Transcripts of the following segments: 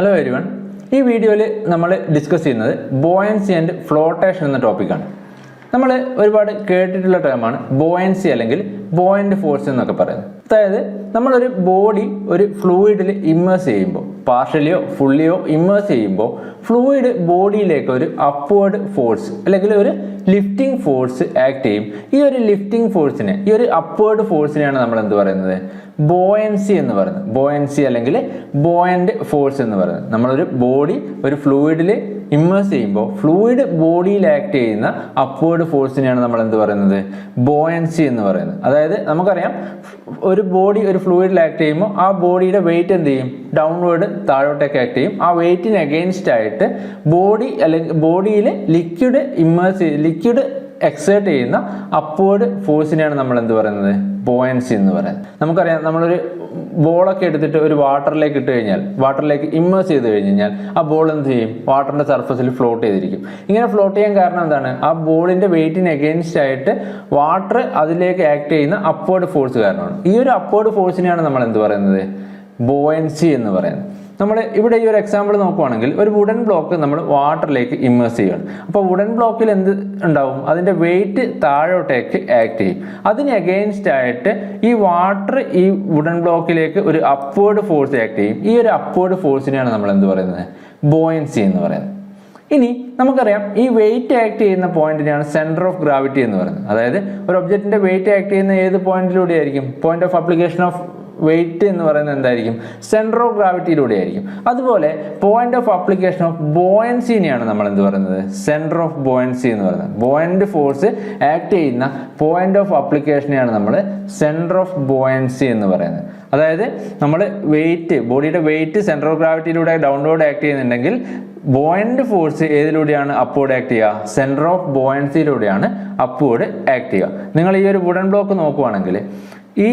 Hello everyone ഈ വീഡിയോയിൽ നമ്മൾ ഡിസ്കസ് ചെയ്യുന്നത് ബോയൻസി ആൻഡ് ഫ്ലോട്ടേഷൻ എന്ന ടോപ്പിക്കാണ് നമ്മൾ ഒരുപാട് കേട്ടിട്ടുള്ള ടേമാണ് ബോയൻസി അല്ലെങ്കിൽ ബോയന്റ് ഫോഴ്സ് എന്നൊക്കെ പറയുന്നത്. അതായത് നമ്മളൊരു ബോഡി ഒരു ഫ്ലൂയിഡിൽ ഇമ്മേഴ്സ് ചെയ്യുമ്പോൾ പാർഷ്യലിയോ ഫുള്ളിയോ ഇമ്മേഴ്സ് ചെയ്യുമ്പോൾ ഫ്ലൂയിഡ് ബോഡിയിലേക്ക് ഒരു അപ്വേർഡ് ഫോഴ്സ് അല്ലെങ്കിൽ ഒരു ലിഫ്റ്റിംഗ് ഫോഴ്സ് ആക്ട് ചെയ്യും. ഈ ഒരു ലിഫ്റ്റിംഗ് ഫോഴ്സിനെ ഈ ഒരു അപ്വേർഡ് ഫോഴ്സിനെയാണ് നമ്മൾ എന്ത് പറയുന്നത്? ബോയൻസി എന്ന് പറയുന്നത്. ബോയൻസി അല്ലെങ്കിൽ ബോയന്റ് ഫോഴ്സ് എന്ന് പറയുന്നത്. നമ്മളൊരു ബോഡി ഒരു ഫ്ലൂയിഡിൽ ഇമ്മേഴ്സ് ചെയ്യുമ്പോൾ ഫ്ലൂയിഡ് ബോഡിയിൽ ആക്ട് ചെയ്യുന്ന അപ്വേർഡ് ഫോഴ്സിനെയാണ് നമ്മൾ എന്ത് പറയുന്നത്? ബോയൻസി എന്ന് പറയുന്നത്. അതായത് നമുക്കറിയാം ഒരു ബോഡി ഒരു ഫ്ലൂയിഡിൽ ആക്ട് ചെയ്യുമ്പോൾ ആ ബോഡിയുടെ വെയിറ്റ് എന്ത് ചെയ്യും? ഡൗൺവേർഡ് താഴോട്ടേക്ക് ആക്ട് ചെയ്യും. ആ വെയിറ്റിന് അഗെയിൻസ്റ്റ് ആയിട്ട് ബോഡി അല്ലെങ്കിൽ ബോഡിയിൽ ലിക്വിഡ് ഇമ്മേഴ്സ് ലിക്വിഡ് എക്സേർട്ട് ചെയ്യുന്ന അപ്വേർഡ് ഫോഴ്സിനെയാണ് നമ്മൾ എന്ത് പറയുന്നത്? ബോയൻസി എന്ന് പറയുന്നത്. നമുക്കറിയാം നമ്മളൊരു ബോളൊക്കെ എടുത്തിട്ട് ഒരു വാട്ടറിലേക്ക് ഇട്ട് കഴിഞ്ഞാൽ വാട്ടറിലേക്ക് ഇമ്മേഴ്സ് ചെയ്ത് കഴിഞ്ഞ് കഴിഞ്ഞാൽ ആ ബോൾ എന്ത് ചെയ്യും? വാട്ടറിന്റെ സർഫസിൽ ഫ്ലോട്ട് ചെയ്തിരിക്കും. ഇങ്ങനെ ഫ്ലോട്ട് ചെയ്യാൻ കാരണം എന്താണ്? ആ ബോളിന്റെ വെയിറ്റിന് എഗെയിൻസ്റ്റ് ആയിട്ട് വാട്ടർ അതിലേക്ക് ആക്ട് ചെയ്യുന്ന അപ്വേർഡ് ഫോഴ്സ് കാരണമാണ്. ഈ ഒരു അപ്വേർഡ് ഫോഴ്സിനെയാണ് നമ്മൾ എന്ത് പറയുന്നത്? ബോയൻസി എന്ന് പറയുന്നത്. നമ്മൾ ഇവിടെ ഈ ഒരു എക്സാമ്പിൾ നോക്കുവാണെങ്കിൽ ഒരു വുഡൻ ബ്ലോക്ക് നമ്മൾ വാട്ടറിലേക്ക് ഇമ്മേഴ്സ് ചെയ്യുകയാണ്. അപ്പോൾ വുഡൻ ബ്ലോക്കിൽ എന്ത് ഉണ്ടാവും? അതിന്റെ വെയിറ്റ് താഴോട്ടേക്ക് ആക്ട് ചെയ്യും. അതിന് അഗെയിൻസ്റ്റ് ആയിട്ട് ഈ വാട്ടർ ഈ വുഡൻ ബ്ലോക്കിലേക്ക് ഒരു അപ്വേർഡ് ഫോഴ്സ് ആക്ട് ചെയ്യും. ഈ ഒരു അപ്വേർഡ് ഫോഴ്സിനെയാണ് നമ്മൾ എന്ത് പറയുന്നത്? ബോയൻസി എന്ന് പറയുന്നത്. ഇനി നമുക്കറിയാം ഈ വെയിറ്റ് ആക്ട് ചെയ്യുന്ന പോയിന്റിനെയാണ് സെന്റർ ഓഫ് ഗ്രാവിറ്റി എന്ന് പറയുന്നത്. അതായത് ഒരു ഒബ്ജക്റ്റിന്റെ വെയിറ്റ് ആക്ട് ചെയ്യുന്ന ഏത് പോയിന്റിലൂടെ ആയിരിക്കും point of application of weight എന്ന് പറയുന്നത് എന്തായിരിക്കും? ഓഫ് ഗ്രാവിറ്റിയിലൂടെ ആയിരിക്കും അതുപോലെ പോയിന്റ് ഓഫ് അപ്ലിക്കേഷൻ ഓഫ് ബോയൻസിനെയാണ് നമ്മൾ എന്ത് പറയുന്നത്? സെന്റർ ഓഫ് ബോയൻസി എന്ന് പറയുന്നത്. ബോയന്റ് ഫോഴ്സ് ആക്ട് ചെയ്യുന്ന പോയിന്റ് ഓഫ് അപ്ലിക്കേഷനെയാണ് നമ്മൾ സെന്റർ ഓഫ് ബോയൻസി എന്ന് പറയുന്നത്. അതായത് നമ്മൾ വെയിറ്റ് ബോഡിയുടെ വെയിറ്റ് ഓഫ് ഗ്രാവിറ്റിയിലൂടെ ഡൗൺലോഡ് ആക്ട് ചെയ്യുന്നുണ്ടെങ്കിൽ ബോയിന്റ് ഫോഴ്സ് ഏതിലൂടെയാണ് അപ്പോഡ് ആക്ട് ചെയ്യുക? സെന്റർ ഓഫ് ബോയൻസിയിലൂടെയാണ് അപ്പോഡ് ആക്ട് ചെയ്യുക. നിങ്ങൾ ഈ ഒരു വുഡൻ ബ്ലോക്ക് നോക്കുവാണെങ്കിൽ ഈ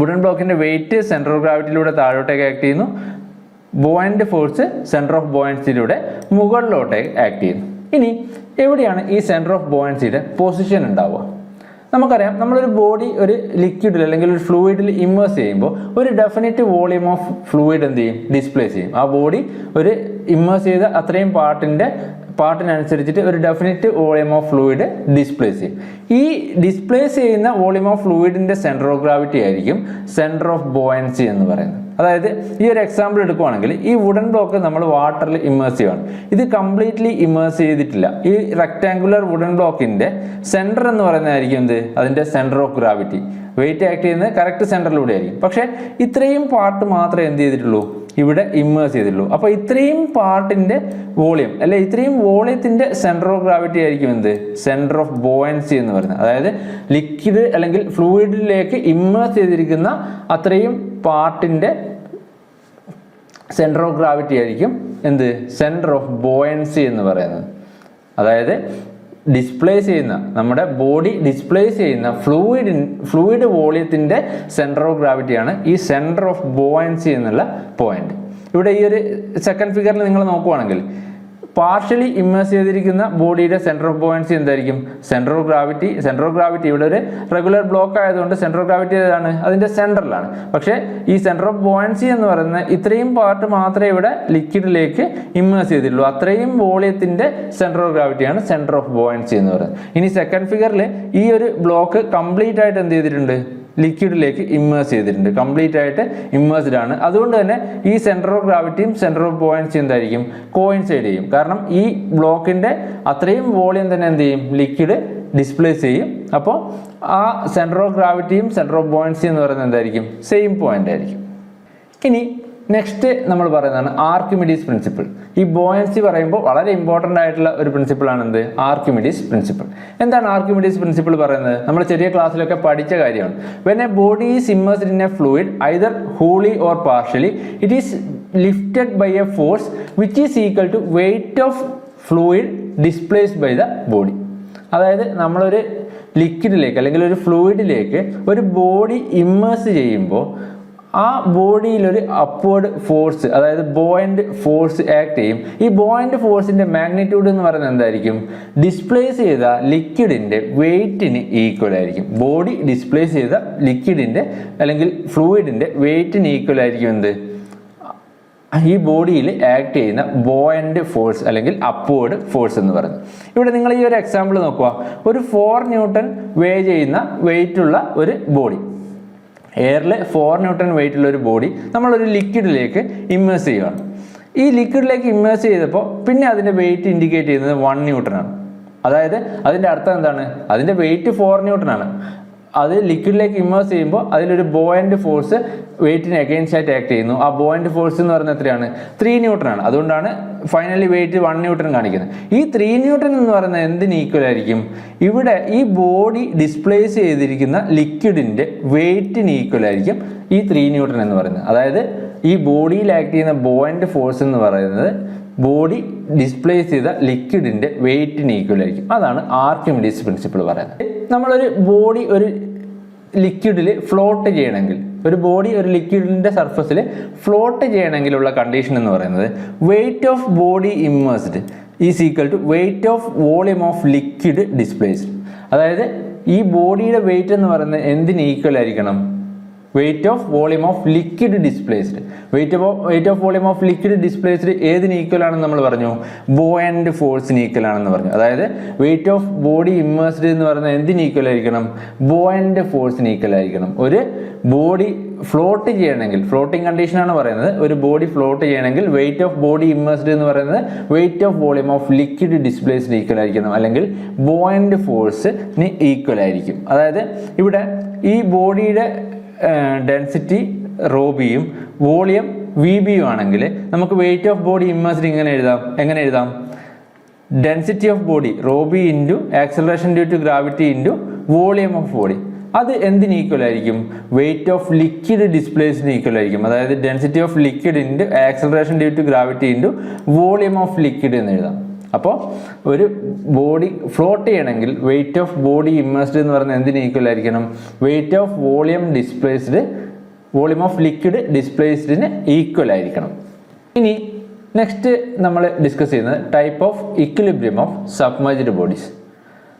വുഡൻ ബ്ലോക്കിന്റെ വെയിറ്റ് ഓഫ് ഗ്രാവിറ്റിയിലൂടെ താഴോട്ടേക്ക് ആക്ട് ചെയ്യുന്നു. ബോയിന്റ് ഫോഴ്സ് സെന്റർ ഓഫ് ബോയിൻസിലൂടെ മുകളിലോട്ടേക്ക് ആക്ട് ചെയ്യുന്നു. ഇനി എവിടെയാണ് ഈ സെന്റർ ഓഫ് ബോയൻസിയുടെ പൊസിഷൻ ഉണ്ടാവുക? നമുക്കറിയാം നമ്മളൊരു ബോഡി ഒരു ലിക്വിഡിൽ അല്ലെങ്കിൽ ഒരു ഫ്ലൂയിഡിൽ ഇമ്മേഴ്സ് ചെയ്യുമ്പോൾ ഒരു ഡെഫിനറ്റ് വോളിയം ഓഫ് ഫ്ലൂയിഡ് എന്ത് ചെയ്യും? ഡിസ്പ്ലേസ് ചെയ്യും. ആ ബോഡി ഒരു ഇമ്മേഴ്സ് ചെയ്ത അത്രയും പാർട്ടിന്റെ പാർട്ടിനനുസരിച്ചിട്ട് ഒരു definite volume of fluid displace ചെയ്യും. ഈ ഡിസ്പ്ലേസ് ചെയ്യുന്ന വോളിയം ഓഫ് ഫ്ലൂയിഡിന്റെ സെന്റർ ഓഫ് ഗ്രാവിറ്റി ആയിരിക്കും സെന്റർ ഓഫ് ബോയൻസി എന്ന് പറയുന്നത്. അതായത് ഈ ഒരു എക്സാമ്പിൾ എടുക്കുവാണെങ്കിൽ ഈ വുഡൻ ബ്ലോക്ക് നമ്മൾ വാട്ടറിൽ ഇമേഴ്സ് ആണ് ഇത് കംപ്ലീറ്റ്ലി ഇമേഴ്സ് ചെയ്തിട്ടില്ല. ഈ റെക്ടാങ്കുലർ വുഡൻ ബ്ലോക്കിന്റെ സെന്റർ എന്ന് പറയുന്നതായിരിക്കും എന്ത്? അതിന്റെ centre of gravity weight act ചെയ്യുന്നത് കറക്റ്റ് സെന്ററിലൂടെ ആയിരിക്കും. പക്ഷേ ഇത്രയും പാർട്ട് മാത്രമേ എന്ത് ചെയ്തിട്ടുള്ളൂ? ഇവിടെ ഇമ്മേഴ്സ് ചെയ്തിട്ടുള്ളൂ. അപ്പോൾ ഇത്രയും പാർട്ടിന്റെ വോളിയം അല്ലെ ഇത്രയും വോളിയത്തിന്റെ സെന്റർ ഓഫ് ഗ്രാവിറ്റി ആയിരിക്കും എന്ത്? സെന്റർ ഓഫ് ബോയൻസി എന്ന് പറയുന്നത്. അതായത് ലിക്വിഡ് അല്ലെങ്കിൽ ഫ്ലൂയിഡിലേക്ക് ഇമ്മേഴ്സ് ചെയ്തിരിക്കുന്ന അത്രയും പാർട്ടിന്റെ സെന്റർ ഓഫ് ഗ്രാവിറ്റി ആയിരിക്കും എന്ത്? സെന്റർ ഓഫ് ബോയൻസി എന്ന് പറയുന്നത്. അതായത് ഡിസ്പ്ലേസ് ചെയ്യുന്ന നമ്മുടെ ബോഡി ഡിസ്പ്ലേസ് ചെയ്യുന്ന ഫ്ലൂയിഡ് ഫ്ലൂയിഡ് വോളിയത്തിന്റെ സെന്റർ ഓഫ് ഗ്രാവിറ്റിയാണ് ഈ സെന്റർ ഓഫ് ബോയൻസി എന്നുള്ള പോയിന്റ് ഇവിടെ ഈ ഒരു സെക്കൻഡ് ഫിഗറിൽ നിങ്ങൾ നോക്കുവാണെങ്കിൽ പാർഷ്യലി ഇമ്മേഴ്സ് ചെയ്തിരിക്കുന്ന ബോഡിയുടെ സെന്റർ ഓഫ് ബോയൻസി എന്തായിരിക്കും? Centre of gravity centre of gravity ഇവിടെ ഒരു റെഗുലർ ബ്ലോക്ക് ആയതുകൊണ്ട് സെന്റർ ഓഫ് ഗ്രാവിറ്റി ഏതാണ്? അതിന്റെ സെന്ററിലാണ് പക്ഷേ ഈ സെന്റർ ഓഫ് ബോയൻസി എന്ന് പറയുന്ന ഇത്രയും പാർട്ട് മാത്രമേ ഇവിടെ ലിക്വിഡിലേക്ക് ഇമ്മേഴ്സ് ചെയ്തിട്ടുള്ളൂ. അത്രയും വോളിയത്തിന്റെ സെന്റർ ഓഫ് ഗ്രാവിറ്റിയാണ് സെന്റർ ഓഫ് ബോയൻസി എന്ന് പറയുന്നത്. ഇനി സെക്കൻഡ് ഫിഗറിൽ ഈ ഒരു ബ്ലോക്ക് കംപ്ലീറ്റ് ആയിട്ട് എന്ത് ചെയ്തിട്ടുണ്ട്? ലിക്വിഡിലേക്ക് ഇമ്മേഴ്സ് ചെയ്തിട്ടുണ്ട്. കംപ്ലീറ്റ് ആയിട്ട് ഇമ്മേഴ്സ്ഡ് ആണ്. അതുകൊണ്ട് തന്നെ ഈ സെന്റർ ഓഫ് ഗ്രാവിറ്റിയും സെന്റർ ഓഫ് ബോയൻസി എന്തായിരിക്കും? കോയിൻസൈഡ് ചെയ്യും. കാരണം ഈ ബ്ലോക്കിന്റെ അത്രയും വോളിയം തന്നെ എന്ത് ചെയ്യും? ലിക്വിഡ് ഡിസ്പ്ലേസ് ചെയ്യും. അപ്പോൾ ആ സെന്റർ ഓഫ് ഗ്രാവിറ്റിയും സെന്റർ ഓഫ് ബോയൻസി എന്ന് പറയുന്നത് എന്തായിരിക്കും? സെയിം പോയിന്റ് ആയിരിക്കും. ഇനി നെക്സ്റ്റ് നമ്മൾ പറയുന്നതാണ് ആർക്കിമിഡീസ് പ്രിൻസിപ്പിൾ ഈ ബോയൻസി പറയുമ്പോൾ വളരെ ഇമ്പോർട്ടന്റ് ആയിട്ടുള്ള ഒരു പ്രിൻസിപ്പിൾ ആണ് എന്ത്? ആർക്കിമിഡീസ് പ്രിൻസിപ്പിൾ എന്താണ് ആർക്കിമിഡീസ് പ്രിൻസിപ്പിൾ പറയുന്നത്? നമ്മൾ ചെറിയ ക്ലാസ്സിലൊക്കെ പഠിച്ച കാര്യമാണ്. When a body is immersed in a fluid either wholly or partially it is lifted by a force which is equal to weight of fluid displaced by the body അതായത് നമ്മളൊരു ലിക്വിഡിലേക്ക് അല്ലെങ്കിൽ ഒരു ഫ്ലൂയിഡിലേക്ക് ഒരു ബോഡി ഇമ്മേഴ്സ് ചെയ്യുമ്പോൾ ആ ബോഡിയിൽ ഒരു upward force അതായത് ബോയിന്റ് ഫോഴ്സ് ആക്ട് ചെയ്യും. ഈ ബോയിന്റ് ഫോഴ്സിന്റെ മാഗ്നിറ്റ്യൂഡ് എന്ന് പറയുന്നത് എന്തായിരിക്കും? ഡിസ്പ്ലേസ് ചെയ്ത ലിക്വിഡിന്റെ വെയിറ്റിന് ഈക്വൽ ആയിരിക്കും. ബോഡി ഡിസ്പ്ലേസ് ചെയ്ത ലിക്വിഡിന്റെ അല്ലെങ്കിൽ ഫ്ലൂയിഡിന്റെ വെയിറ്റിന് ഈക്വൽ ആയിരിക്കും എന്ത്? ഈ ബോഡിയിൽ ആക്ട് ചെയ്യുന്ന ബോയൻഡ് ഫോഴ്സ് അല്ലെങ്കിൽ അപ്വേർഡ് ഫോഴ്സ് എന്ന് പറയുന്നത്. ഇവിടെ നിങ്ങൾ ഈ ഒരു എക്സാമ്പിൾ നോക്കുക ഒരു ഫോർ ന്യൂട്ടൺ വേ ചെയ്യുന്ന വെയിറ്റുള്ള ഒരു ബോഡി എയറിൽ ഫോർ ന്യൂട്ടൺ വെയിറ്റ് ഉള്ള ഒരു ബോഡി നമ്മളൊരു ലിക്വിഡിലേക്ക് ഇമ്മേഴ്സ് ചെയ്യുകയാണ് ഈ ലിക്വിഡിലേക്ക് ഇമ്മേഴ്സ് ചെയ്തപ്പോൾ പിന്നെ അതിന്റെ വെയിറ്റ് ഇൻഡിക്കേറ്റ് ചെയ്യുന്നത് വൺ ന്യൂട്ടൺ ആണ്. അതായത് അതിന്റെ അർത്ഥം എന്താണ്? അതിന്റെ വെയിറ്റ് ഫോർ ന്യൂട്ടൺ ആണ്. അത് ലിക്വിഡിലേക്ക് ഇമ്മേഴ്സ് ചെയ്യുമ്പോൾ അതിലൊരു ബോയിന്റ് ഫോഴ്സ് വെയിറ്റിന് അഗെയിൻസ്റ്റ് ആയിട്ട് ആക്ട് ചെയ്യുന്നു. ആ ബോയിന്റ് ഫോഴ്സ് എന്ന് പറയുന്നത് എത്രയാണ്? ത്രീ ന്യൂട്ടൺ ആണ്. അതുകൊണ്ടാണ് ഫൈനലി വെയിറ്റ് വൺ ന്യൂട്ടൺ കാണിക്കുന്നത്. ഈ ത്രീ ന്യൂട്ടൺ എന്ന് പറയുന്നത് എന്തിന് ഈക്വൽ ആയിരിക്കും? ഇവിടെ ഈ ബോഡി ഡിസ്പ്ലേസ് ചെയ്തിരിക്കുന്ന ലിക്വിഡിന്റെ വെയിറ്റിന് ഈക്വൽ ആയിരിക്കും ഈ ത്രീ ന്യൂട്ടൺ എന്ന് പറയുന്നത്. അതായത് ഈ ബോഡിയിൽ ആക്ട് ചെയ്യുന്ന ബോയിന്റ് ഫോഴ്സ് എന്ന് പറയുന്നത് ബോഡി ഡിസ്പ്ലേസ് ചെയ്ത ലിക്വിഡിന്റെ വെയിറ്റിന് ഈക്വൽ ആയിരിക്കും. അതാണ് ആർക്കിമിഡീസ് പ്രിൻസിപ്പിൾ പറയുന്നത്. നമ്മളൊരു ബോഡി ഒരു ലിക്വിഡിൽ ഫ്ലോട്ട് ചെയ്യണമെങ്കിൽ ഒരു ബോഡി ഒരു ലിക്വിഡിന്റെ സർഫസിൽ ഫ്ലോട്ട് ചെയ്യണമെങ്കിലുള്ള കണ്ടീഷൻ എന്ന് പറയുന്നത് weight of body immersed is equal to weight of volume of liquid displaced അതായത് ഈ ബോഡിയുടെ വെയിറ്റ് എന്ന് പറയുന്നത് എന്തിന് ഈക്വൽ ആയിരിക്കണം? Weight of volume of liquid displaced weight of weight of volume of liquid displaced ഏതിന് ഈക്വൽ ആണെന്ന് നമ്മൾ പറഞ്ഞു? ബോയൻഡ് ഫോഴ്സിന് ഈക്വൽ ആണെന്ന് പറഞ്ഞു. അതായത് വെയിറ്റ് ഓഫ് ബോഡി ഇമ്മേഴ്സ്ഡ് എന്ന് പറഞ്ഞാൽ എന്തിന് ഈക്വൽ ആയിരിക്കണം? ബോയൻഡ് ഫോഴ്സിന് ഈക്വൽ ആയിരിക്കണം. ഒരു ബോഡി ഫ്ലോട്ട് ചെയ്യണമെങ്കിൽ ഫ്ലോട്ടിംഗ് കണ്ടീഷനാണ് പറയുന്നത്. ഒരു ബോഡി ഫ്ലോട്ട് ചെയ്യണമെങ്കിൽ വെയിറ്റ് ഓഫ് ബോഡി ഇമ്മേഴ്സ്ഡ് എന്ന് പറയുന്നത് weight of volume of liquid displaced equal ആയിരിക്കണം. അല്ലെങ്കിൽ ബോയൻഡ് ഫോഴ്സിന് ഈക്വൽ ആയിരിക്കും. അതായത് ഇവിടെ ഈ ബോഡിയുടെ ഡെൻസിറ്റി റോബിയും വോളിയം വി ബിയും ആണെങ്കിൽ നമുക്ക് വെയിറ്റ് ഓഫ് ബോഡി ഇമ്മേഴ്സ്ഡ് ഇങ്ങനെ എഴുതാം. എങ്ങനെ എഴുതാം? Density of body rho b into acceleration due to gravity into volume of body അത് എന്തിന് ഈക്വൽ ആയിരിക്കും? വെയിറ്റ് ഓഫ് ലിക്വിഡ് ഡിസ്പ്ലേസിന് ഈക്വൽ ആയിരിക്കും. അതായത് density of liquid into acceleration due to gravity into volume of liquid എന്ന് എഴുതാം. അപ്പോൾ ഒരു ബോഡി ഫ്ലോട്ട് ചെയ്യണമെങ്കിൽ വെയിറ്റ് ഓഫ് ബോഡി ഇമ്മേഴ്സ്ഡ് എന്ന് പറഞ്ഞാൽ എന്തിന് ഈക്വൽ ആയിരിക്കണം? Weight of volume displaced volume of liquid ഡിസ്പ്ലേസ്ഡിന് equal ആയിരിക്കണം. ഇനി നെക്സ്റ്റ് നമ്മൾ ഡിസ്കസ് ചെയ്യുന്നത് type of equilibrium of submerged bodies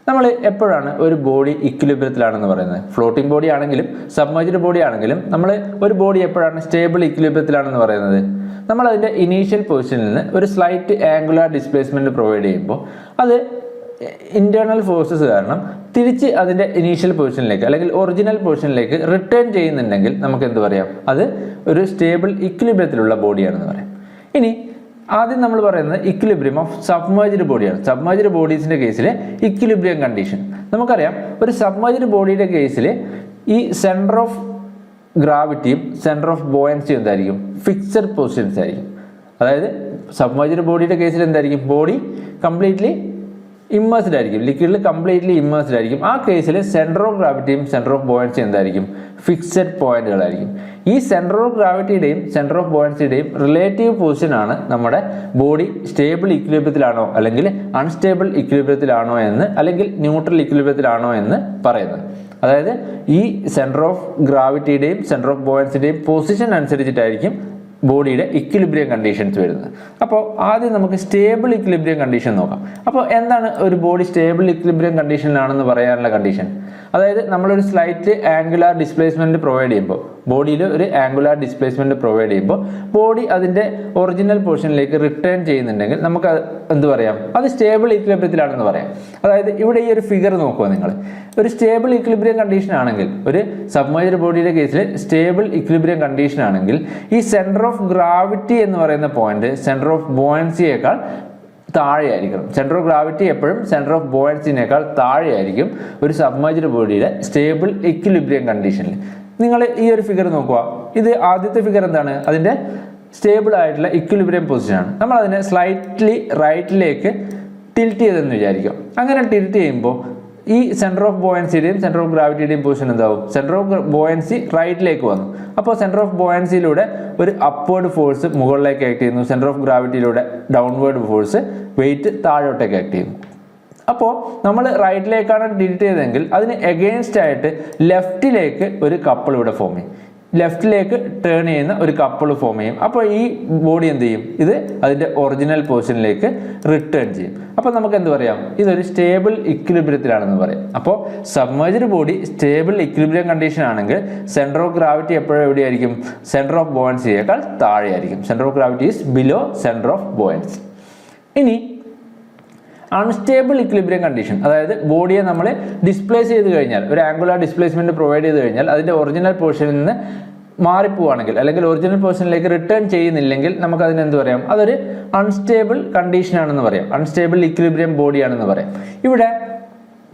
നമ്മൾ എപ്പോഴാണ് ഒരു ബോഡി ഇക്വിലിബ്രിയത്തിലാണെന്ന് പറയുന്നത്? ഫ്ലോട്ടിംഗ് ബോഡി ആണെങ്കിലും സബ്മേജ്ഡ് ബോഡി ആണെങ്കിലും നമ്മൾ ഒരു ബോഡി എപ്പോഴാണ് സ്റ്റേബിൾ ഇക്വിലിബ്രിയത്തിലാണെന്ന് പറയുന്നത്? നമ്മൾ അതിന്റെ ഇനീഷ്യൽ പൊസിഷനിൽ നിന്ന് ഒരു സ്ലൈറ്റ് ആംഗുലാർ ഡിസ്പ്ലേസ്മെന്റ് പ്രൊവൈഡ് ചെയ്യുമ്പോൾ അത് ഇന്റേർണൽ ഫോഴ്സസ് കാരണം തിരിച്ച് അതിന്റെ ഇനീഷ്യൽ പൊസിഷനിലേക്ക് അല്ലെങ്കിൽ ഒറിജിനൽ പൊസിഷനിലേക്ക് റിട്ടേൺ ചെയ്യുന്നുണ്ടെങ്കിൽ നമുക്ക് എന്ത് പറയാം? അത് ഒരു സ്റ്റേബിൾ ഇക്വിലിബ്രിയത്തിലുള്ള ബോഡിയാണെന്ന് പറയാം. ഇനി ആദ്യം നമ്മൾ പറയുന്നത് ഇക്വിലിബ്രിയം ഓഫ് സബ്മേജ്ഡ് ബോഡിയാണ് സബ്മേജ്ഡ് ബോഡീസിന്റെ കേസിൽ ഇക്വിലിബ്രിയം കണ്ടീഷൻ നമുക്കറിയാം ഒരു സബ്മേജ്ഡ് ബോഡിയുടെ കേസിൽ ഈ സെന്റർ ഓഫ് ഗ്രാവിറ്റിയും സെന്റർ ഓഫ് ബോയൻസിയും എന്തായിരിക്കും? ഫിക്സഡ് പൊസിഷൻസ് ആയിരിക്കും. അതായത് സബ്മേജ്ഡ് ബോഡിയുടെ കേസിൽ എന്തായിരിക്കും? ബോഡി കംപ്ലീറ്റ്ലി ഇമ്മേഴ്സ്ഡ് ആയിരിക്കും. ലിക്വിഡിൽ കംപ്ലീറ്റ്ലി ഇമ്മേഴ്സ്ഡ് ആയിരിക്കും. ആ കേസിൽ സെന്റർ ഓഫ് ഗ്രാവിറ്റിയും സെന്റർ ഓഫ് ബോയൻസി എന്തായിരിക്കും? ഫിക്സഡ് പോയിന്റുകളായിരിക്കും ഈ സെന്റർ ഓഫ് ഗ്രാവിറ്റിയുടെയും സെന്റർ ഓഫ് ബോയൻസിയുടെയും റിലേറ്റീവ് പൊസിഷനാണ് നമ്മുടെ ബോഡി സ്റ്റേബിൾ ഇക്വിലിബ്രിയത്തിലാണോ അല്ലെങ്കിൽ അൺസ്റ്റേബിൾ ഇക്വിലിബ്രിയത്തിലാണോ എന്ന് അല്ലെങ്കിൽ ന്യൂട്രൽ ഇക്വിലിബ്രിയത്തിലാണോ എന്ന് പറയുന്നത്. അതായത് ഈ സെന്റർ ഓഫ് ഗ്രാവിറ്റിയുടെയും സെന്റർ ഓഫ് ബോയൻസിന്റെയും പൊസിഷൻ അനുസരിച്ചിട്ടായിരിക്കും ബോഡിയുടെ ഇക്വിലിബ്രിയം കണ്ടീഷൻസ് വരുന്നത്. അപ്പോൾ ആദ്യം നമുക്ക് സ്റ്റേബിൾ ഇക്വിലിബ്രിയം കണ്ടീഷൻ നോക്കാം. അപ്പോൾ എന്താണ് ഒരു ബോഡി സ്റ്റേബിൾ ഇക്വിലിബ്രിയം കണ്ടീഷനിലാണെന്ന് പറയാനുള്ള കണ്ടീഷൻ അതായത് നമ്മളൊരു സ്ലൈറ്റ് ആംഗുലാർ ഡിസ്പ്ലേസ്മെന്റ് പ്രൊവൈഡ് ചെയ്യുമ്പോൾ ബോഡിയിൽ ഒരു ആംഗുലാർ ഡിസ്പ്ലേസ്മെന്റ് പ്രൊവൈഡ് ചെയ്യുമ്പോൾ ബോഡി അതിന്റെ ഒറിജിനൽ പൊസിഷനിലേക്ക് റിട്ടേൺ ചെയ്യുന്നുണ്ടെങ്കിൽ നമുക്ക് എന്ത് പറയാം? അത് സ്റ്റേബിൾ ഇക്വിലിബ്രിയത്തിലാണെന്ന് പറയാം. അതായത് ഇവിടെ ഈ ഒരു ഫിഗർ നോക്കുക നിങ്ങൾ? ഒരു സ്റ്റേബിൾ ഇക്വിലിബ്രിയം കണ്ടീഷൻ ആണെങ്കിൽ ഒരു സബ്മേജർ ബോഡിയുടെ കേസിൽ സ്റ്റേബിൾ ഇക്വിലിബ്രിയം കണ്ടീഷൻ ആണെങ്കിൽ ഈ സെന്റർ ഓഫ് ഗ്രാവിറ്റി എന്ന് പറയുന്ന പോയിന്റ് സെന്റർ ഓഫ് ബോയൻസിയേക്കാൾ താഴെയായിരിക്കണം. സെന്റർ ഓഫ് ഗ്രാവിറ്റി എപ്പോഴും സെന്റർ ഓഫ് ബോയൻസിനേക്കാൾ താഴെയായിരിക്കും ഒരു സബ്മേജർ ബോഡിയുടെ സ്റ്റേബിൾ ഇക്വിലിബ്രിയം കണ്ടീഷനിൽ നിങ്ങൾ ഈ ഒരു ഫിഗർ നോക്കുക. ഇത് ആദ്യത്തെ ഫിഗർ എന്താണ്? അതിന്റെ സ്റ്റേബിൾ ആയിട്ടുള്ള ഇക്വിലിബ്രിയം പൊസിഷനാണ് നമ്മൾ അതിനെ സ്ലൈറ്റ്ലി റൈറ്റിലേക്ക് ടിൽറ്റ് ചെയ്തെന്ന് വിചാരിക്കാം. അങ്ങനെ ടിൽറ്റ് ചെയ്യുമ്പോൾ ഈ സെന്റർ ഓഫ് ബോയൻസിയുടെയും സെന്റർ ഓഫ് ഗ്രാവിറ്റിയുടെയും പൊസിഷൻ എന്താവും? സെന്റർ ഓഫ് ബോയൻസി റൈറ്റിലേക്ക് വന്നു. അപ്പോൾ സെന്റർ ഓഫ് ബോയൻസിയിലൂടെ ഒരു അപ്വേർഡ് ഫോഴ്സ് മുകളിലേക്ക് ആക്ട് ചെയ്യുന്നു. സെന്റർ ഓഫ് ഗ്രാവിറ്റിയിലൂടെ ഡൗൺവേർഡ് ഫോഴ്സ് വെയിറ്റ് താഴോട്ടേക്ക് ആക്ട് ചെയ്യുന്നു. അപ്പോൾ നമ്മൾ റൈറ്റിലേക്കാണ് ഡിലീറ്റ് ചെയ്തതെങ്കിൽ അതിന് എഗെയിൻസ്റ്റ് ആയിട്ട് ലെഫ്റ്റിലേക്ക് ഒരു കപ്പിൾ ഇവിടെ ഫോം ചെയ്യും. ലെഫ്റ്റിലേക്ക് ടേൺ ചെയ്യുന്ന ഒരു കപ്പിൾ ഫോം ചെയ്യും. അപ്പോൾ ഈ ബോഡി എന്ത് ചെയ്യും? ഇത് അതിന്റെ ഒറിജിനൽ പൊസിഷനിലേക്ക് റിട്ടേൺ ചെയ്യും. അപ്പോൾ നമുക്ക് എന്ത് പറയാം? ഇതൊരു സ്റ്റേബിൾ ഇക്വിലിബ്രിയത്തിലാണെന്ന് പറയാം. അപ്പോൾ submerged body stable equilibrium condition ആണെങ്കിൽ സെന്റർ ഓഫ് ഗ്രാവിറ്റി എപ്പോഴും എവിടെയായിരിക്കും? സെന്റർ ഓഫ് ബോയൻസിയേക്കാൾ താഴെയായിരിക്കും. Centre of gravity is below centre of buoyancy ഇനി അൺസ്റ്റേബിൾ ഇക്ലിബ്രിയം കണ്ടീഷൻ അതായത് ബോഡിയെ നമ്മൾ ഡിസ്പ്ലേസ് ചെയ്ത് കഴിഞ്ഞാൽ ഒരു ആംഗുലാർ ഡിസ്പ്ലേസ്മെന്റ് പ്രൊവൈഡ് ചെയ്ത് കഴിഞ്ഞാൽ അതിന്റെ ഒറിജിനൽ പോർഷനിൽ നിന്ന് മാറിപ്പോവാണെങ്കിൽ അല്ലെങ്കിൽ ഒറിജിനൽ പൊസിഷനിലേക്ക് റിട്ടേൺ ചെയ്യുന്നില്ലെങ്കിൽ നമുക്ക് അതിന് എന്ത് പറയാം? അതൊരു അൺസ്റ്റേബിൾ കണ്ടീഷൻ ആണെന്ന് പറയാം. അൺസ്റ്റേബിൾ ഇക്വിലിബ്രിയം ബോഡിയാണെന്ന് പറയാം. ഇവിടെ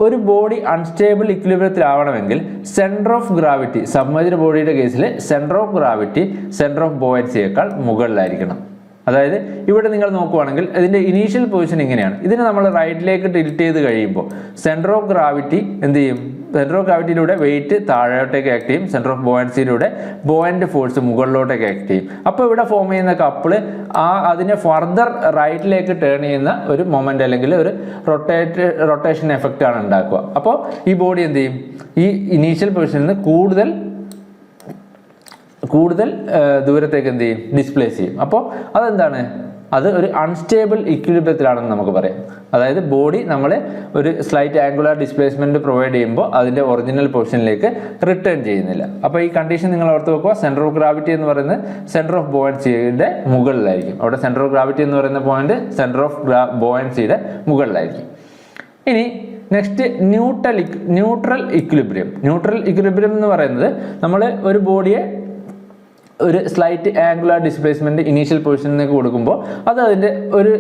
ഒരു ബോഡി അൺസ്റ്റേബിൾ ഇക്വിലിബ്രിയത്തിലാവണമെങ്കിൽ സെന്റർ ഓഫ് ഗ്രാവിറ്റി സബ്മേജർ ബോഡിയുടെ കേസിൽ centre of gravity centre of ബോയൻസിയേക്കാൾ മുകളിലായിരിക്കണം. അതായത് ഇവിടെ നിങ്ങൾ നോക്കുവാണെങ്കിൽ ഇതിന്റെ ഇനീഷ്യൽ പൊസിഷൻ ഇങ്ങനെയാണ്. ഇതിനെ നമ്മൾ റൈറ്റിലേക്ക് ടിൽറ്റ് ചെയ്ത് കഴിയുമ്പോൾ സെന്റർ ഓഫ് ഗ്രാവിറ്റി എന്ത് ചെയ്യും? സെന്റർ ഓഫ് ഗ്രാവിറ്റിയിലൂടെ വെയിറ്റ് താഴോട്ടേക്ക് ആക്ട് ചെയ്യും. സെന്റർ ഓഫ് ബോയൻസിയിലൂടെ ബോയന്റ് ഫോഴ്സ് മുകളിലോട്ടേക്ക് ആക്ട് ചെയ്യും. അപ്പോൾ ഇവിടെ ഫോം ചെയ്യുന്ന കപ്പിൾ ആ അതിനെ ഫർദർ റൈറ്റിലേക്ക് ടേൺ ചെയ്യുന്ന ഒരു മൊമെന്റ് അല്ലെങ്കിൽ ഒരു റൊട്ടേറ്റ് റൊട്ടേഷൻ എഫക്റ്റ് ആണ് ഉണ്ടാക്കുക. അപ്പോൾ ഈ ബോഡി എന്ത് ചെയ്യും? ഈ ഇനീഷ്യൽ പൊസിഷനിൽ നിന്ന് കൂടുതൽ കൂടുതൽ ദൂരത്തേക്ക് എന്ത് ചെയ്യും? ഡിസ്പ്ലേസ് ചെയ്യും. അപ്പോൾ അതെന്താണ്? അത് ഒരു അൺസ്റ്റേബിൾ ഇക്വിലിബ്രത്തിലാണെന്ന് നമുക്ക് പറയാം. അതായത് ബോഡി നമ്മൾ ഒരു സ്ലൈറ്റ് ആംഗുലാർ ഡിസ്പ്ലേസ്മെന്റ് പ്രൊവൈഡ് ചെയ്യുമ്പോൾ അതിന്റെ ഒറിജിനൽ പൊസിഷനിലേക്ക് റിട്ടേൺ ചെയ്യുന്നില്ല. അപ്പോൾ ഈ കണ്ടീഷൻ നിങ്ങൾ ഓർത്ത് വെക്കുക. സെന്റർ ഓഫ് ഗ്രാവിറ്റി എന്ന് പറയുന്നത് സെന്റർ ഓഫ് ബോയൻസിയുടെ മുകളിലായിരിക്കും. അവിടെ സെന്റർ ഓഫ് ഗ്രാവിറ്റി എന്ന് പറയുന്ന പോയിന്റ് സെന്റർ ഓഫ് ബോയൻസിയുടെ മുകളിലായിരിക്കും. ഇനി next neutral neutral equilibrium neutral equilibrium എന്ന് പറയുന്നത് നമ്മൾ ഒരു ബോഡിയെ ഒരു സ്ലൈറ്റ് ആംഗുലാർ ഡിസ്പ്ലേസ്മെന്റ് ഇനീഷ്യൽ പൊസിഷനിലേക്ക് കൊടുക്കുമ്പോൾ അത് അതിന്റെ ഒരു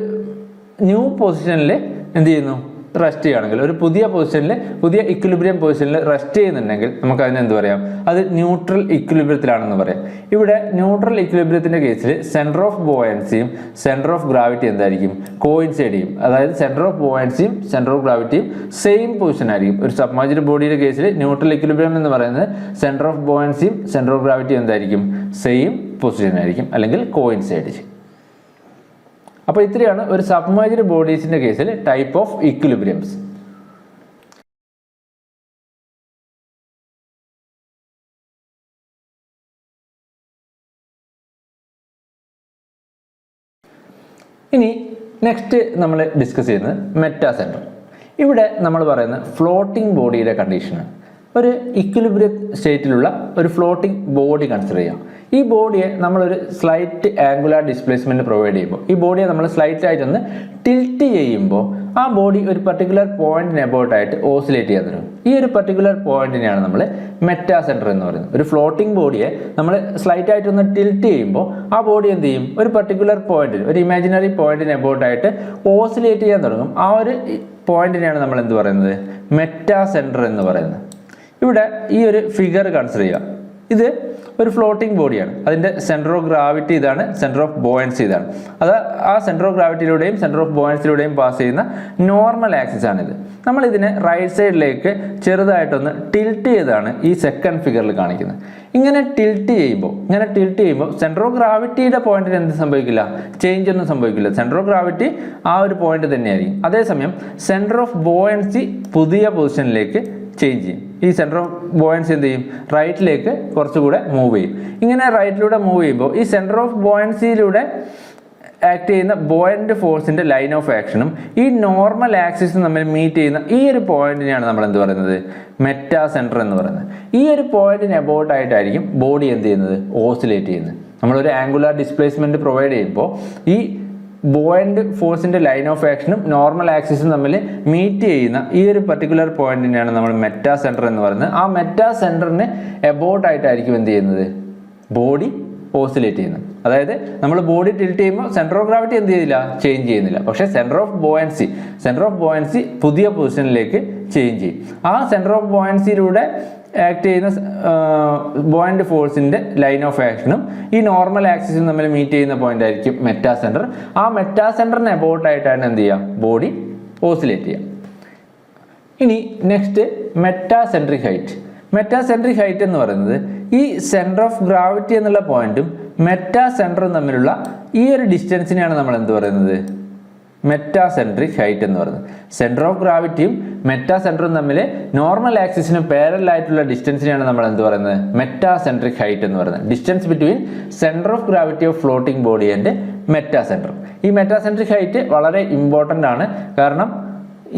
ന്യൂ പൊസിഷനിൽ എന്ത് ചെയ്യുന്നു? റെസ്റ്റ് ചെയ്യുകയാണെങ്കിൽ ഒരു പുതിയ പൊസിഷനിൽ പുതിയ ഇക്വിലിബ്രിയം പൊസിഷനിൽ റെസ്റ്റ് ചെയ്യുന്നുണ്ടെങ്കിൽ നമുക്ക് അതിന് എന്ത് പറയാം? അത് ന്യൂട്രൽ ഇക്വിലിബ്രിയത്തിലാണെന്ന് പറയാം. ഇവിടെ ന്യൂട്രൽ ഇക്വിലിബ്രിയത്തിന്റെ കേസിൽ സെന്റർ ഓഫ് ബോയൻസിയും സെന്റർ ഓഫ് ഗ്രാവിറ്റി എന്തായിരിക്കും? കോയിൻസൈഡ് ചെയ്യും. അതായത് സെന്റർ ഓഫ് ബോയൻസിയും സെന്റർ ഓഫ് ഗ്രാവിറ്റിയും സെയിം പൊസിഷൻ ആയിരിക്കും. ഒരു സബ്മേജഡ് ബോഡിയുടെ കേസിൽ ന്യൂട്രൽ ഇക്വിലിബ്രിയം എന്ന് പറയുന്നത് സെന്റർ ഓഫ് ബോയൻസിയും സെന്റർ ഓഫ് ഗ്രാവിറ്റിയും എന്തായിരിക്കും? സെയിം പൊസിഷൻ ആയിരിക്കും. അല്ലെങ്കിൽ കോയിൻസൈഡ് ചെയ്യും. അപ്പോൾ ഇത്രയാണ് ഒരു സബ്മേജഡ് ബോഡീസിന്റെ കേസിൽ ടൈപ്പ് ഓഫ് ഇക്വിലിബ്രിയംസ് ഇനി നെക്സ്റ്റ് നമ്മൾ ഡിസ്കസ് ചെയ്യുന്നത് മെറ്റാ ഇവിടെ നമ്മൾ പറയുന്നത് ഫ്ലോട്ടിംഗ് ബോഡിയുടെ കണ്ടീഷനാണ് ഒരു ഇക്വിലിബ്രിയം സ്റ്റേറ്റിലുള്ള ഒരു ഫ്ലോട്ടിംഗ് ബോഡി കൺസിഡർ ചെയ്യാം. ഈ ബോഡിയെ നമ്മളൊരു സ്ലൈറ്റ് ആംഗുലാർ ഡിസ്പ്ലേസ്മെന്റ് പ്രൊവൈഡ് ചെയ്യുമ്പോൾ ഈ ബോഡിയെ നമ്മൾ സ്ലൈറ്റ് ആയിട്ട് ഒന്ന് ടിൽറ്റ് ചെയ്യുമ്പോൾ ആ ബോഡി ഒരു പർട്ടിക്കുലർ പോയിന്റിന് അബൌട്ട് ആയിട്ട് ഓസിലേറ്റ് ചെയ്യാൻ തുടങ്ങും. ഈ ഒരു പർട്ടിക്കുലർ പോയിന്റിനെയാണ് നമ്മൾ മെറ്റാ സെന്റർ എന്ന് പറയുന്നത്. ഒരു ഫ്ലോട്ടിംഗ് ബോഡിയെ നമ്മൾ സ്ലൈറ്റ് ആയിട്ട് ഒന്ന് ടിൽറ്റ് ചെയ്യുമ്പോൾ ആ ബോഡി എന്ത് ചെയ്യും? ഒരു പർട്ടിക്കുലർ പോയിന്റിൽ ഒരു ഇമാജിനറി പോയിന്റിന് അബൌട്ട് ആയിട്ട് ഓസിലേറ്റ് ചെയ്യാൻ തുടങ്ങും. ആ ഒരു പോയിന്റിനെയാണ് നമ്മൾ എന്ത് പറയുന്നത്? മെറ്റാ സെന്റർ എന്ന് പറയുന്നത്. ഇവിടെ ഈ ഒരു ഫിഗർ കൺസിഡർ ചെയ്യുക. ഇത് ഒരു ഫ്ലോട്ടിംഗ് ബോഡിയാണ് അതിന്റെ സെന്റർ ഓഫ് ഗ്രാവിറ്റി ഇതാണ് സെന്റർ ഓഫ് ബോയൻസ് ഇതാണ്. അത് ആ സെന്റർ ഓഫ് ഗ്രാവിറ്റിയിലൂടെയും സെന്റർ ഓഫ് ബോയൻസിലൂടെയും പാസ് ചെയ്യുന്ന നോർമൽ ആക്സിസ് ആണിത്. നമ്മൾ ഇതിനെ റൈറ്റ് സൈഡിലേക്ക് ചെറുതായിട്ടൊന്ന് ടിൽറ്റ് ചെയ്താണ് ഈ സെക്കൻഡ് ഫിഗറിൽ കാണിക്കുന്നത്. ഇങ്ങനെ ടിൽറ്റ് ചെയ്യുമ്പോൾ ഇങ്ങനെ ടിൽറ്റ് ചെയ്യുമ്പോൾ സെന്റർ ഓഫ് ഗ്രാവിറ്റിയുടെ പോയിന്റിൽ എന്ത് സംഭവിക്കില്ല? ചേഞ്ച് ഒന്നും സംഭവിക്കില്ല. സെന്റർ ഓഫ് ഗ്രാവിറ്റി ആ ഒരു പോയിന്റ് തന്നെയായിരിക്കും. അതേസമയം സെന്റർ ഓഫ് ബോയൻസി പുതിയ പൊസിഷനിലേക്ക് ചേഞ്ച് ചെയ്യും. ഈ സെൻട്രൽ ബോയൻസ് എന്ത് ചെയ്യും? റൈറ്റിലേക്ക് കുറച്ചുകൂടെ മൂവ് ചെയ്യും. ഇങ്ങനെ റൈറ്റിലൂടെ മൂവ് ചെയ്യുമ്പോൾ ഈ സെന്റർ ഓഫ് ബോയൻസിയിലൂടെ ആക്ട് ചെയ്യുന്ന ബോയന്റ് ഫോഴ്സിന്റെ ലൈൻ ഓഫ് ആക്ഷനും ഈ നോർമൽ ആക്സിസും തമ്മിൽ മീറ്റ് ചെയ്യുന്ന ഈ ഒരു പോയിന്റിനെയാണ് നമ്മൾ എന്ത് പറയുന്നത്? മെറ്റാ സെന്റർ എന്ന് പറയുന്നത്. ഈ ഒരു പോയിന്റിന് അബോട്ടായിട്ടായിരിക്കും ബോഡി എന്ത് ചെയ്യുന്നത്? ഓസിലേറ്റ് ചെയ്യുന്നത്. നമ്മളൊരു ആംഗുലാർ ഡിസ്പ്ലേസ്മെന്റ് പ്രൊവൈഡ് ചെയ്യുമ്പോൾ ഈ ബോയന്റ് ഫോഴ്സിന്റെ ലൈൻ ഓഫ് ആക്ഷനും നോർമൽ ആക്സിസും തമ്മിൽ മീറ്റ് ചെയ്യുന്ന ഈ ഒരു പർട്ടിക്കുലർ പോയിന്റിനെയാണ് നമ്മൾ മെറ്റാ സെന്റർ എന്ന് പറയുന്നത്. ആ മെറ്റാ സെന്ററിന് എബോട്ടായിട്ടായിരിക്കും എന്ത് ചെയ്യുന്നത്? ബോഡി ഓസിലേറ്റ് ചെയ്യുന്നത്. അതായത് നമ്മൾ ബോഡി ടിൽറ്റ് ചെയ്യുമ്പോൾ സെന്റർ ഓഫ് ഗ്രാവിറ്റി എന്ത് ചെയ്തില്ല? ചേഞ്ച് ചെയ്യുന്നില്ല. പക്ഷേ centre of buoyancy centre of buoyancy പുതിയ പൊസിഷനിലേക്ക് ചേഞ്ച് ചെയ്യും. ആ സെന്റർ ഓഫ് ബോയൻസിയിലൂടെ ആക്ട് ചെയ്യുന്ന ബോയിന്റ് ഫോഴ്സിന്റെ ലൈൻ ഓഫ് ആക്ഷനും ഈ നോർമൽ ആക്സിസും തമ്മിൽ മീറ്റ് ചെയ്യുന്ന പോയിന്റ് ആയിരിക്കും മെറ്റാ സെന്റർ ആ മെറ്റാ സെന്ററിന് അബോട്ടായിട്ടാണ് എന്ത് ചെയ്യുക? ബോഡി ഓസിലേറ്റ് ചെയ്യുക. ഇനി next metacentric height metacentric height എന്ന് പറയുന്നത് ഈ സെന്റർ ഓഫ് ഗ്രാവിറ്റി എന്നുള്ള പോയിന്റും മെറ്റാ സെന്ററും തമ്മിലുള്ള ഈ ഒരു ഡിസ്റ്റൻസിനെയാണ് നമ്മൾ എന്ത് പറയുന്നത്? മെറ്റാസെൻട്രിക് ഹൈറ്റ് എന്ന് പറയുന്നത്. സെന്റർ ഓഫ് ഗ്രാവിറ്റിയും മെറ്റാസെന്ററും തമ്മിൽ നോർമൽ ആക്സിസിന് പാരലായിട്ടുള്ള ഡിസ്റ്റൻസിനെയാണ് നമ്മൾ എന്ത് പറയുന്നത്? മെറ്റാസെൻട്രിക് ഹൈറ്റ് എന്ന് പറയുന്നത്. Distance between centre of gravity of floating body and metacentre ഈ മെറ്റാസെൻട്രിക് ഹൈറ്റ് വളരെ ഇമ്പോർട്ടന്റ് ആണ്. കാരണം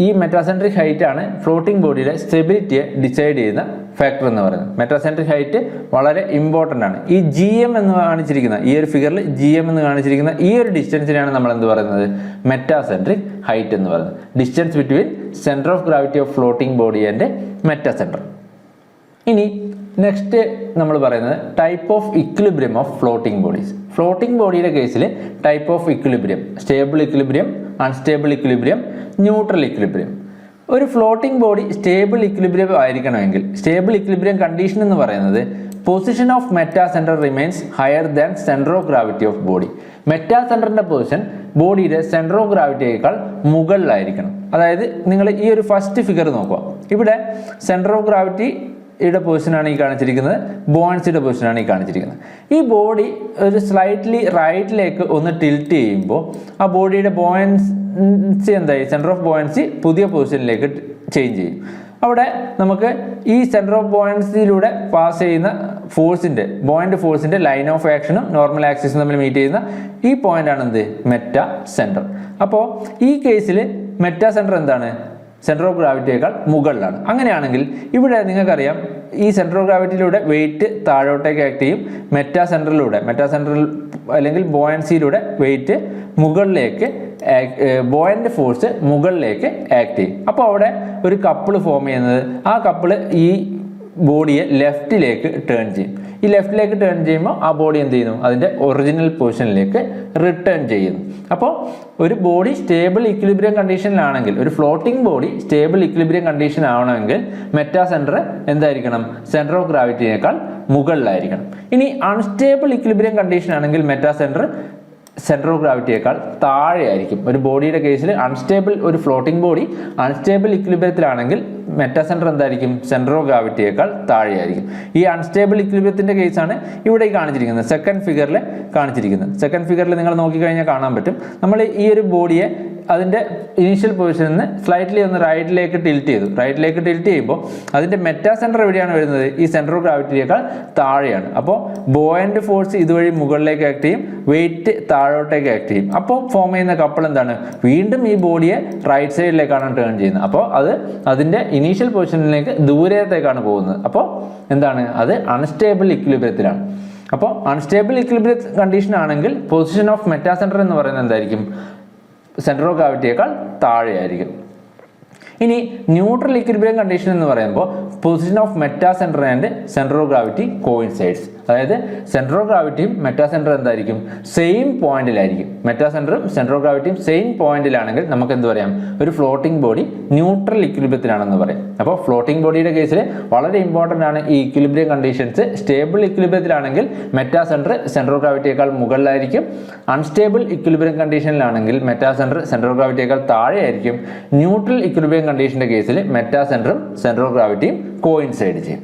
ഈ മെറ്റാസെൻട്രിക് ഹൈറ്റ് ആണ് ഫ്ലോട്ടിംഗ് ബോഡിയിലെ സ്റ്റെബിലിറ്റിയെ ഡിസൈഡ് ചെയ്യുന്ന ഫാക്ടർ എന്ന് പറയുന്നത്. മെറ്റാസെൻട്രിക് ഹൈറ്റ് വളരെ ഇമ്പോർട്ടന്റ് ആണ്. ഈ ജി എം എന്ന് കാണിച്ചിരിക്കുന്ന ഈ ഒരു ഫിഗറിൽ ജി എം എന്ന് കാണിച്ചിരിക്കുന്ന ഈ ഒരു ഡിസ്റ്റൻസിനാണ് നമ്മൾ എന്ത് പറയുന്നത്? മെറ്റാസെൻട്രിക് ഹൈറ്റ് എന്ന് പറയുന്നത്. Distance between centre of gravity of floating body and metacentre ഇനി നെക്സ്റ്റ് നമ്മൾ പറയുന്നത് type of equilibrium of floating bodies floating ബോഡിയുടെ കേസിൽ type of equilibrium stable equilibrium unstable equilibrium neutral equilibrium ഒരു ഫ്ലോട്ടിംഗ് ബോഡി സ്റ്റേബിൾ ഇക്വിലിബ്രിയം ആയിരിക്കണമെങ്കിൽ stable equilibrium condition എന്ന് പറയുന്നത് position of metacentre remains higher than centre of gravity of body meta സെന്ററിന്റെ position ബോഡിയുടെ centre of ഗ്രാവിറ്റിയേക്കാൾ മുകളിലായിരിക്കണം. അതായത് നിങ്ങൾ ഈ ഒരു ഫസ്റ്റ് ഫിഗർ നോക്കുക. ഇവിടെ സെന്റർ ഓഫ് ഗ്രാവിറ്റി യുടെ പൊസിഷനാണ് ഈ കാണിച്ചിരിക്കുന്നത്. ബോൺസിയുടെ പൊസിഷനാണ് ഈ കാണിച്ചിരിക്കുന്നത്. ഈ ബോഡി ഒരു സ്ലൈറ്റ്ലി റൈറ്റിലേക്ക് ഒന്ന് ടിൽറ്റ് ചെയ്യുമ്പോൾ ആ ബോഡിയുടെ ബോയൻസ് എന്തായി? സെന്റർ ഓഫ് ബോയൻസി പുതിയ പൊസിഷനിലേക്ക് ചേഞ്ച് ചെയ്യും. അവിടെ നമുക്ക് ഈ സെന്റർ ഓഫ് ബോയൻസിയിലൂടെ പാസ് ചെയ്യുന്ന ഫോഴ്സിന്റെ ബോയിന്റ് ഫോഴ്സിന്റെ ലൈൻ ഓഫ് ആക്ഷനും നോർമൽ ആക്സിസും തമ്മിൽ മീറ്റ് ചെയ്യുന്ന ഈ പോയിന്റാണ് എന്ത്? മെറ്റ സെന്റർ അപ്പോൾ ഈ കേസിൽ മെറ്റ സെന്റർ എന്താണ്? സെന്റർ ഓഫ് ഗ്രാവിറ്റിയേക്കാൾ മുകളിലാണ്. അങ്ങനെയാണെങ്കിൽ ഇവിടെ നിങ്ങൾക്കറിയാം ഈ സെന്റർ ഓഫ് ഗ്രാവിറ്റിയിലൂടെ വെയിറ്റ് താഴോട്ടേക്ക് ആക്ട് ചെയ്യും. മെറ്റാ സെന്ററിലൂടെ മെറ്റാ സെൻട്രൽ അല്ലെങ്കിൽ ബോയൻസിയിലൂടെ വെയിറ്റ് മുകളിലേക്ക് ബോയന്റെ ഫോഴ്സ് മുകളിലേക്ക് ആക്ട് ചെയ്യും. അപ്പോൾ അവിടെ ഒരു കപ്പിൾ ഫോം ചെയ്യുന്നത് ആ കപ്പിൾ ഈ ബോഡിയെ ലെഫ്റ്റിലേക്ക് ടേൺ ചെയ്യും. ഈ ലെഫ്റ്റിലേക്ക് ടേൺ ചെയ്യുമ്പോൾ ആ ബോഡി എന്ത് ചെയ്യുന്നു? അതിന്റെ ഒറിജിനൽ പൊസിഷനിലേക്ക് റിട്ടേൺ ചെയ്യുന്നു. അപ്പോൾ ഒരു ബോഡി സ്റ്റേബിൾ ഇക്വിലിബ്രിയം കണ്ടീഷനിലാണെങ്കിൽ ഒരു floating body stable equilibrium condition ആവണമെങ്കിൽ മെറ്റാ സെന്റർ എന്തായിരിക്കണം? സെന്റർ ഓഫ് ഗ്രാവിറ്റിയേക്കാൾ മുകളിലായിരിക്കണം. ഇനി അൺസ്റ്റേബിൾ ഇക്വിലിബ്രിയം കണ്ടീഷൻ ആണെങ്കിൽ മെറ്റാ സെന്റർ സെന്റർ ഓഫ് ഗ്രാവിറ്റിയേക്കാൾ താഴെയായിരിക്കും. ഒരു ബോഡിയുടെ കേസിൽ അൺസ്റ്റേബിൾ ഒരു ഫ്ലോട്ടിംഗ് ബോഡി അൺസ്റ്റേബിൾ ഇക്വിലിബ്രിയത്തിലാണെങ്കിൽ മെറ്റാ സെന്റർ എന്തായിരിക്കും? സെന്റർ ഓഫ് ഗ്രാവിറ്റിയേക്കാൾ താഴെയായിരിക്കും. ഈ അൺസ്റ്റേബിൾ ഇക്വിലിബ്രിയത്തിന്റെ കേസാണ് ഇവിടെ കാണിച്ചിരിക്കുന്നത്. സെക്കൻഡ് ഫിഗറിൽ കാണിച്ചിരിക്കുന്നത്. സെക്കൻഡ് ഫിഗറിൽ നിങ്ങൾ നോക്കിക്കഴിഞ്ഞാൽ കാണാൻ പറ്റും. നമ്മൾ ഈ ഒരു ബോഡിയെ അതിന്റെ ഇനീഷ്യൽ പൊസിഷനിൽ നിന്ന് സ്ലൈറ്റ്ലി ഒന്ന് റൈറ്റിലേക്ക് ടിൽറ്റ് ചെയ്തു. റൈറ്റിലേക്ക് ടിൽറ്റ് ചെയ്യുമ്പോൾ അതിന്റെ മെറ്റാ സെന്റർ എവിടെയാണ് വരുന്നത്? ഈ സെന്റർ ഓഫ് ഗ്രാവിറ്റിയേക്കാൾ താഴെയാണ്. അപ്പോൾ ബോയന്റ് ഫോഴ്സ് ഇതുവഴി മുകളിലേക്ക് ആക്ട് ചെയ്യും വെയിറ്റ് താഴോട്ടേക്ക് ആക്ട് ചെയ്യും. അപ്പോൾ ഫോം ചെയ്യുന്ന കപ്പിൾ എന്താണ്? വീണ്ടും ഈ ബോഡിയെ റൈറ്റ് സൈഡിലേക്കാണ് ടേൺ ചെയ്യുന്നത്. അപ്പോൾ അത് അതിന്റെ ഇനീഷ്യൽ പൊസിഷനിലേക്ക് ദൂരത്തേക്കാണ് പോകുന്നത്. അപ്പോൾ എന്താണ്? അത് അൺസ്റ്റേബിൾ ഇക്വിലിബ്രിയത്തിലാണ് അപ്പോൾ അൺസ്റ്റേബിൾ ഇക്വിലിബ്രിയ കണ്ടീഷൻ ആണെങ്കിൽ പൊസിഷൻ ഓഫ് മെറ്റാ സെന്റർ എന്ന് പറയുന്നത് എന്തായിരിക്കും? സെന്റർ ഓഫ് ഗ്രാവിറ്റിയേക്കാൾ താഴെയായിരിക്കും. ഇനി ന്യൂട്രൽ ഇക്വിലിബ്രിയം കണ്ടീഷൻ എന്ന് പറയുമ്പോൾ position of metacentre and centre of gravity coincides അതായത് സെന്റർ ഓഫ് ഗ്രാവിറ്റിയും മെറ്റാ സെന്റർ എന്തായിരിക്കും? സെയിം പോയിന്റിലായിരിക്കും മെറ്റാ സെന്ററും സെന്റർ ഓഫ് ഗ്രാവിറ്റിയും സെയിം പോയിന്റിലാണെങ്കിൽ നമുക്ക് എന്ത് പറയാം? ഒരു ഫ്ലോട്ടിംഗ് ബോഡി ന്യൂട്രൽ ഇക്വിലിബ്രിയത്തിലാണെന്ന് പറയാം. അപ്പോൾ ഫ്ലോട്ടിംഗ് ബോഡിയുടെ കേസിൽ വളരെ ഇമ്പോർട്ടന്റ് ആണ് ഈ ഇക്വിലിബ്രിയം കണ്ടീഷൻസ് സ്റ്റേബിൾ ഇക്വിലിബ്രിയത്തിലാണെങ്കിൽ മെറ്റാ സെന്റർ സെന്റർ ഓഫ് ഗ്രാവിറ്റിയേക്കാൾ മുകളിലായിരിക്കും. അൺസ്റ്റേബിൾ ഇക്വിലിബ്രിയം കണ്ടീഷനിലാണെങ്കിൽ മെറ്റാ സെന്റർ സെന്റർ ഓഫ് ഗ്രാവിറ്റിയേക്കാൾ താഴെയായിരിക്കും. ന്യൂട്രൽ ഇക്വിലിബ്രിയം കണ്ടീഷന്റെ കേസിൽ മെറ്റാ സെന്ററും സെന്റർ ഓഫ് ഗ്രാവിറ്റിയും കോയിൻസൈഡ് ചെയ്യും.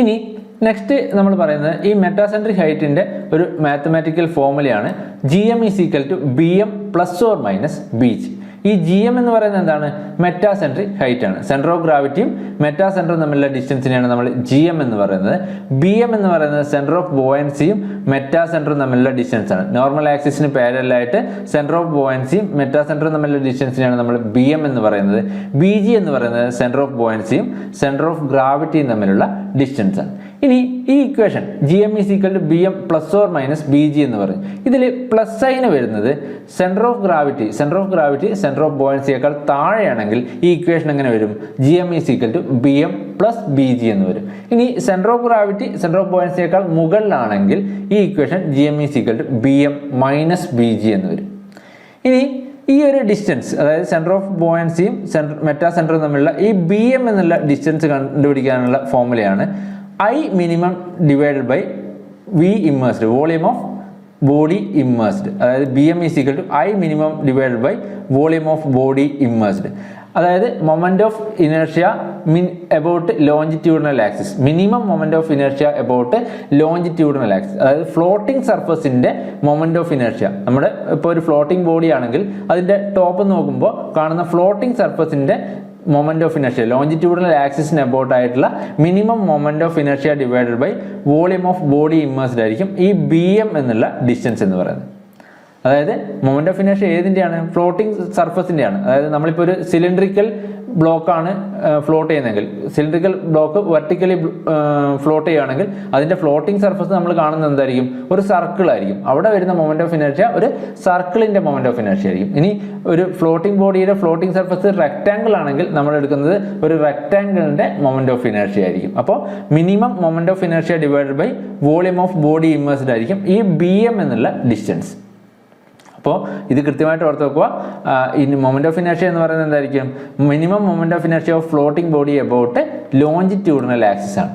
ഇനി നെക്സ്റ്റ് നമ്മൾ പറയുന്നത് ഈ മെറ്റാസെൻട്രിക് ഹൈറ്റിന്റെ ഒരു mathematical ഫോമുലയാണ് G M is equal to B M plus or minus B G ഈ ജി എം എന്ന് പറയുന്നത് എന്താണ്? മെറ്റാസെൻട്രിക് ഹൈറ്റ് ആണ്. സെന്റർ ഓഫ് ഗ്രാവിറ്റിയും മെറ്റാസെന്ററും തമ്മിലുള്ള ഡിസ്റ്റൻസിനെയാണ് നമ്മൾ ജി എം എന്ന് പറയുന്നത്. ബി എം എന്ന് പറയുന്നത് സെന്റർ ഓഫ് ബോയൻസിയും മെറ്റാസെന്ററും തമ്മിലുള്ള ഡിസ്റ്റൻസ് ആണ്. നോർമൽ ആക്സിസിന് പാരലായിട്ട് സെന്റർ ഓഫ് ബോയൻസിയും മെറ്റാസെന്ററും തമ്മിലുള്ള ഡിസ്റ്റൻസിനെയാണ് നമ്മൾ ബി എം എന്ന് പറയുന്നത്. ബി ജി എന്ന് പറയുന്നത് സെന്റർ ഓഫ് ബോയൻസിയും സെന്റർ ഓഫ് ഗ്രാവിറ്റിയും തമ്മിലുള്ള ഡിസ്റ്റൻസ് ആണ്. ഇനി ഈ equation G M is equal to B M plus or minus B G എന്ന് പറയും. ഇതിൽ പ്ലസ് സൈന് വരുന്നത് centre of gravity centre of gravity centre of ബോയൻസിയേക്കാൾ താഴെയാണെങ്കിൽ ഈ ഇക്വേഷൻ എങ്ങനെ വരും? G M is equal to B M plus B G എന്ന് വരും. ഇനി centre of gravity centre of ബോയൻസിയേക്കാൾ മുകളിലാണെങ്കിൽ ഈ equation G M is equal to B M minus B G എന്ന് വരും. ഇനി ഈ ഒരു ഡിസ്റ്റൻസ് അതായത് സെന്റർ ഓഫ് ബോയൻസിയും സെന്റർ മെറ്റാ സെന്ററും തമ്മിലുള്ള ഈ ബി എം എന്നുള്ള ഡിസ്റ്റൻസ് കണ്ടുപിടിക്കാനുള്ള ഫോർമുലയാണ് I minimum divided by V immersed volume of body immersed അതായത് B M is equal to I minimum divided by volume of body immersed അതായത് moment of inertia min about longitudinal axis minimum moment of inertia about longitudinal axis അതായത് floating സർഫസിന്റെ moment of inertia നമ്മുടെ ഇപ്പോൾ ഒരു floating body ആണെങ്കിൽ അതിന്റെ top നോക്കുമ്പോൾ കാണുന്ന ഫ്ലോട്ടിംഗ് സർഫസിന്റെ മൊമെന്റ് ഓഫ് ഇനർഷ്യ ലോഞ്ചിറ്റ്യൂഡിനൽ ആക്സിസിന് അബൌട്ട് ആയിട്ടുള്ള minimum moment of inertia divided by volume of body immersed ആയിരിക്കും ഈ ബി എം എന്നുള്ള ഡിസ്റ്റൻസ് എന്ന് പറയുന്നത്. അതായത് മൊമെന്റ് ഓഫ് ഇനർഷ്യ ഏതിന്റെയാണ് ഫ്ലോട്ടിംഗ് സർഫസിന്റെയാണ് അതായത് നമ്മളിപ്പോൾ ഒരു സിലിണ്ടറിക്കൽ ബ്ലോക്കാണ് ഫ്ലോട്ട് ചെയ്യുന്നതെങ്കിൽ. സിലിണ്ടറിക്കൽ ബ്ലോക്ക് വെർട്ടിക്കലി ഫ്ലോട്ട് ചെയ്യുകയാണെങ്കിൽ അതിന്റെ ഫ്ലോട്ടിംഗ് സർഫസ് നമ്മൾ കാണുന്നത് എന്തായിരിക്കും? ഒരു സർക്കിൾ ആയിരിക്കും. അവിടെ വരുന്ന മൊമെന്റ് ഓഫ് ഇനർഷ്യ ഒരു സർക്കിളിന്റെ മൊമെന്റ് ഓഫ് ഇനർഷ്യ ആയിരിക്കും. ഇനി ഒരു ഫ്ലോട്ടിംഗ് ബോഡിയുടെ ഫ്ലോട്ടിംഗ് സർഫസ് റെക്റ്റാങ്കിൾ ആണെങ്കിൽ നമ്മൾ എടുക്കുന്നത് ഒരു റെക്റ്റാങ്കിളിന്റെ മൊമെന്റ് ഓഫ് ഇനർഷ്യ ആയിരിക്കും. അപ്പോൾ minimum moment of inertia divide by volume of body immersed ആയിരിക്കും. ഈ ബി എം എന്നുള്ള ഡിസ്റ്റൻസ് അപ്പോൾ ഇത് കൃത്യമായിട്ട് ഓർത്ത് വെക്കുക. ഇനി മൊമെന്റ് ഓഫ് ഇനർഷ്യ എന്ന് പറയുന്നത് എന്തായിരിക്കും? Minimum moment of inertia of floating body about longitudinal axis ആണ്.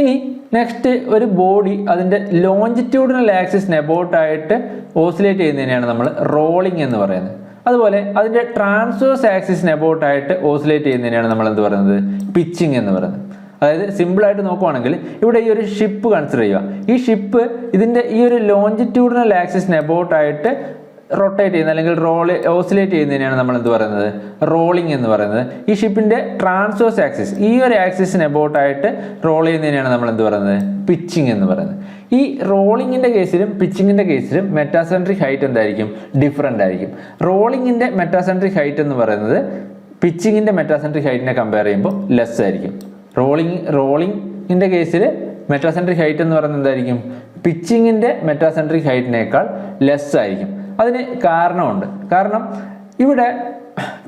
ഇനി നെക്സ്റ്റ് ഒരു ബോഡി അതിന്റെ ലോഞ്ചിറ്റ്യൂഡിനൽ ആക്സിസിന് എബൌട്ടായിട്ട് ഓസിലേറ്റ് ചെയ്യുന്നതിനെയാണ് നമ്മൾ റോളിംഗ് എന്ന് പറയുന്നത്. അതുപോലെ അതിന്റെ ട്രാൻസ്വേഴ്സ് ആക്സിസിന് എബൌട്ടായിട്ട് ഓസിലേറ്റ് ചെയ്യുന്നതിനെയാണ് നമ്മൾ എന്ത് പറയുന്നത്? പിച്ചിങ് എന്ന് പറയുന്നത്. അതായത് സിമ്പിളായിട്ട് നോക്കുവാണെങ്കിൽ ഇവിടെ ഈ ഒരു ഷിപ്പ് കൺസിഡർ ചെയ്യുക. ഈ ഷിപ്പ് ഇതിന്റെ ഈ ഒരു ലോഞ്ചിറ്റ്യൂഡിനൽ ആക്സിസിന് എബൌട്ടായിട്ട് റൊട്ടേറ്റ് ചെയ്യുന്ന അല്ലെങ്കിൽ റോൾ ഓസിലേറ്റ് ചെയ്യുന്നതിനെയാണ് നമ്മൾ എന്ത് പറയുന്നത്? റോളിംഗ് എന്ന് പറയുന്നത്. ഈ ഷിപ്പിന്റെ ട്രാൻസ്വേഴ്സ് ആക്സിസ് ഈ ഒരു ആക്സിസിന് എബൌട്ടായിട്ട് റോൾ ചെയ്യുന്നതിനെയാണ് നമ്മൾ എന്ത് പറയുന്നത്? പിച്ചിങ് എന്ന് പറയുന്നത്. ഈ റോളിങ്ങിന്റെ കേസിലും പിച്ചിങ്ങിന്റെ കേസിലും മെറ്റാസെൻട്രിക് ഹൈറ്റ് എന്തായിരിക്കും? ഡിഫറെന്റ് ആയിരിക്കും. റോളിങ്ങിന്റെ മെറ്റാസെൻട്രിക് ഹൈറ്റ് എന്ന് പറയുന്നത് പിച്ചിങ്ങിന്റെ മെറ്റാസെൻട്രിക് ഹൈറ്റിനെ കമ്പയർ ചെയ്യുമ്പോൾ ലെസ് ആയിരിക്കും. റോളിംഗ് റോളിംഗിന്റെ കേസിൽ മെറ്റാസെൻട്രിക് ഹൈറ്റ് എന്ന് പറയുന്നത് എന്തായിരിക്കും? പിച്ചിങ്ങിന്റെ മെറ്റാസെൻട്രിക് ഹൈറ്റിനേക്കാൾ ലെസ് ആയിരിക്കും. അതിന് കാരണമുണ്ട്. കാരണം ഇവിടെ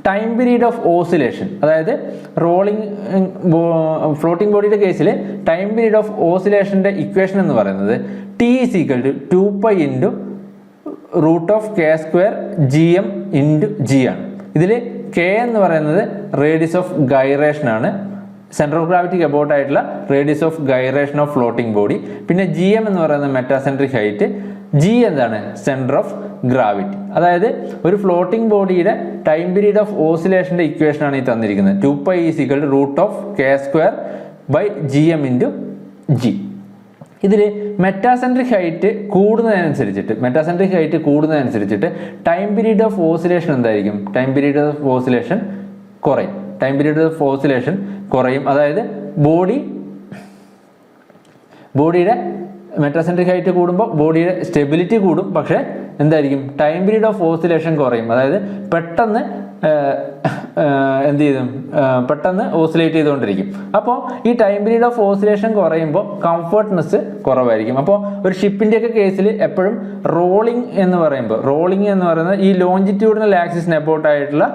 ടൈം പീരീഡ് ഓഫ് ഓസിലേഷൻ അതായത് റോളിംഗ് ഫ്ലോട്ടിംഗ് ബോഡിയുടെ കേസിൽ ടൈം പീരീഡ് ഓഫ് ഓസിലേഷന്റെ ഇക്വേഷൻ എന്ന് പറയുന്നത് T is equal to two pi into root of K square G M into G ആണ്. ഇതിൽ കെ എന്ന് പറയുന്നത് റേഡിയസ് ഓഫ് ഗൈറേഷൻ ആണ്. സെൻട്രൽ ഗ്രാവിറ്റിക്ക് അബൌട്ട് ആയിട്ടുള്ള radius of gyration of floating body പിന്നെ ജി എം എന്ന് പറയുന്ന മെറ്റാസെൻട്രിക് ഹൈറ്റ് ജി എന്താണ്? സെന്റർ ഓഫ് ഗ്രാവിറ്റി അതായത് ഒരു ഫ്ലോട്ടിംഗ് ബോഡിയുടെ ടൈം പീരീഡ് ഓഫ് ഓസിലേഷന്റെ ഇക്വേഷൻ ആണ് ഈ തന്നിരിക്കുന്നത്. Two pi is equal to root of K square by G M into G ഇതിൽ മെറ്റാസെൻട്രിക് ഹൈറ്റ് കൂടുന്നതിനനുസരിച്ചിട്ട് മെറ്റാസെൻട്രിക് ഹൈറ്റ് കൂടുന്നതനുസരിച്ചിട്ട് ടൈം പീരീഡ് ഓഫ് ഓസിലേഷൻ എന്തായിരിക്കും? ടൈം പീരീഡ് ഓഫ് ഓസിലേഷൻ കുറയും. ടൈം പീരീഡ് ഓഫ് ഓസിലേഷൻ കുറയും. അതായത് ബോഡി ബോഡിയുടെ മെട്രോസെൻട്രിക് height കൂടുമ്പോൾ ബോഡിയുടെ സ്റ്റെബിലിറ്റി കൂടും. പക്ഷേ എന്തായിരിക്കും? ടൈം പീരീഡ് ഓഫ് ഓസിലേഷൻ കുറയും. അതായത് പെട്ടെന്ന് എന്ത് ചെയ്തും പെട്ടെന്ന് ഓസിലേറ്റ് ചെയ്തുകൊണ്ടിരിക്കും. അപ്പോൾ ഈ ടൈം പീരീഡ് ഓഫ് ഓസിലേഷൻ കുറയുമ്പോൾ കംഫർട്ട്നെസ് കുറവായിരിക്കും. അപ്പോൾ ഒരു ഷിപ്പിന്റെയൊക്കെ കേസിൽ എപ്പോഴും റോളിംഗ് എന്ന് പറയുമ്പോൾ റോളിംഗ് എന്ന് പറയുന്നത് ഈ ലോഞ്ചിറ്റ്യൂഡിനൽ ആക്സിസിന് എബോട്ടായിട്ടുള്ള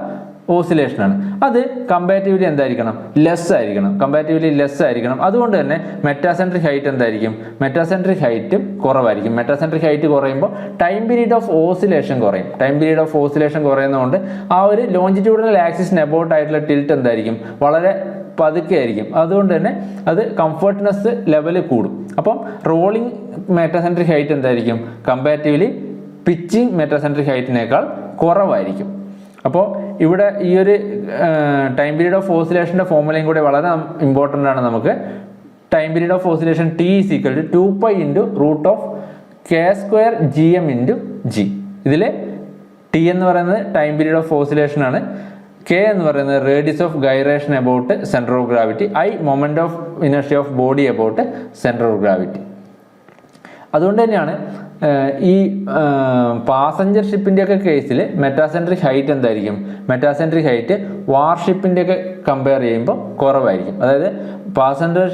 ഓസിലേഷൻ ആണ് അത് കമ്പാരിറ്റീവ്ലി എന്തായിരിക്കണം? ലെസ് ആയിരിക്കണം. കമ്പാരിറ്റീവ്ലി ലെസ് ആയിരിക്കണം. അതുകൊണ്ട് തന്നെ മെറ്റാസെൻട്രിക് ഹൈറ്റ് എന്തായിരിക്കും? മെറ്റാസെൻട്രിക് ഹൈറ്റ് കുറവായിരിക്കും. മെറ്റാസെൻട്രിക് ഹൈറ്റ് കുറയുമ്പോൾ ടൈം പീരീഡ് ഓഫ് ഓസിലേഷൻ കുറയും. ടൈം പീരീഡ് ഓഫ് ഓസിലേഷൻ കുറയുന്നതുകൊണ്ട് ആ ഒരു ലോഞ്ചിറ്റ്യൂഡിനൽ ആക്സിസിന് അബൌട്ട് ആയിട്ടുള്ള ടിൽറ്റ് എന്തായിരിക്കും? വളരെ പതുക്കെ ആയിരിക്കും. അതുകൊണ്ട് തന്നെ അത് കംഫർട്ട്നെസ് ലെവൽ കൂടും. അപ്പം റോളിംഗ് മെറ്റാസെൻട്രിക് ഹൈറ്റ് എന്തായിരിക്കും? കമ്പാരിറ്റീവ്ലി പിച്ചിങ് മെറ്റാസെൻട്രിക് ഹൈറ്റിനേക്കാൾ കുറവായിരിക്കും. അപ്പോൾ ഇവിടെ ഈ ഒരു ടൈം പീരീഡ് ഓഫ് ഓസിലേഷന്റെ ഫോർമുലയും കൂടി വളരെ ഇമ്പോർട്ടന്റ് ആണ് നമുക്ക്. Time period of oscillation T is equal to two pi into root of K square G M into G ഇതിൽ ടി എന്ന് പറയുന്നത് ടൈം പീരീഡ് ഓഫ് ഓസിലേഷൻ ആണ്. കെ എന്ന് പറയുന്നത് radius of gyration about centre of gravity I moment of inertia of body about centre of gravity അതുകൊണ്ട് തന്നെയാണ് ഈ passenger ഷിപ്പിന്റെ ഒക്കെ കേസിൽ മെറ്റാസെൻട്രിക് ഹൈറ്റ് എന്തായിരിക്കും? മെറ്റാസെൻട്രിക് ഹൈറ്റ് വാർഷിപ്പിന്റെ ഒക്കെ കമ്പയർ ചെയ്യുമ്പോൾ കുറവായിരിക്കും. അതായത് പാസഞ്ചർ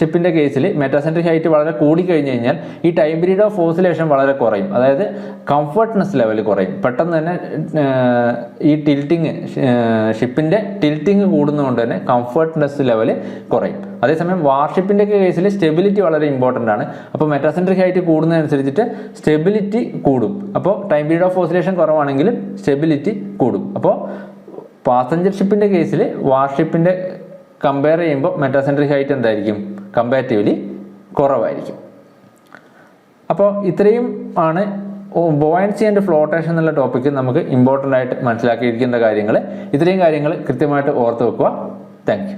ഷിപ്പിന്റെ കേസിൽ മെറ്റാസെൻട്രിക് ഹൈറ്റ് വളരെ കൂടിക്കഴിഞ്ഞ് കഴിഞ്ഞാൽ ഈ ടൈം പീരീഡ് ഓഫ് ഓസിലേഷൻ വളരെ കുറയും. അതായത് കംഫർട്ട്നെസ് ലെവൽ കുറയും. പെട്ടെന്ന് തന്നെ ഈ ടിൽറ്റിങ് ഷിപ്പിന്റെ ടിൽറ്റിങ് കൂടുന്നതുകൊണ്ട് തന്നെ കംഫർട്ട്നെസ് ലെവൽ കുറയും. അതേസമയം വാർഷിപ്പിന്റെ ഒക്കെ കേസിൽ സ്റ്റെബിലിറ്റി വളരെ ഇമ്പോർട്ടന്റ് ആണ്. അപ്പോൾ മെറ്റാസെൻട്രിക് ഹൈറ്റ് കൂടുന്നതനുസരിച്ചിട്ട് സ്റ്റെബിലിറ്റി കൂടും. അപ്പോൾ ടൈം പീരീഡ് ഓഫ് ഓസിലേഷൻ കുറവാണെങ്കിലും സ്റ്റെബിലിറ്റി കൂടും. അപ്പോൾ പാസഞ്ചർ ഷിപ്പിന്റെ കേസിൽ വാർഷിപ്പിന്റെ കമ്പയർ ചെയ്യുമ്പോൾ മെറ്റാസെൻട്രിക് ഹൈറ്റ് എന്തായിരിക്കും? കമ്പാരിറ്റീവ്ലി കുറവായിരിക്കും. അപ്പോൾ ഇത്രയും ആണ് ബോയൻസി ആൻഡ് ഫ്ലോട്ടേഷൻ എന്നുള്ള ടോപ്പിക്ക് നമുക്ക് ഇമ്പോർട്ടന്റ് ആയിട്ട് മനസ്സിലാക്കിയിരിക്കുന്ന കാര്യങ്ങൾ ഇത്രയും കാര്യങ്ങൾ കൃത്യമായിട്ട് ഓർത്ത് വെക്കുക. താങ്ക്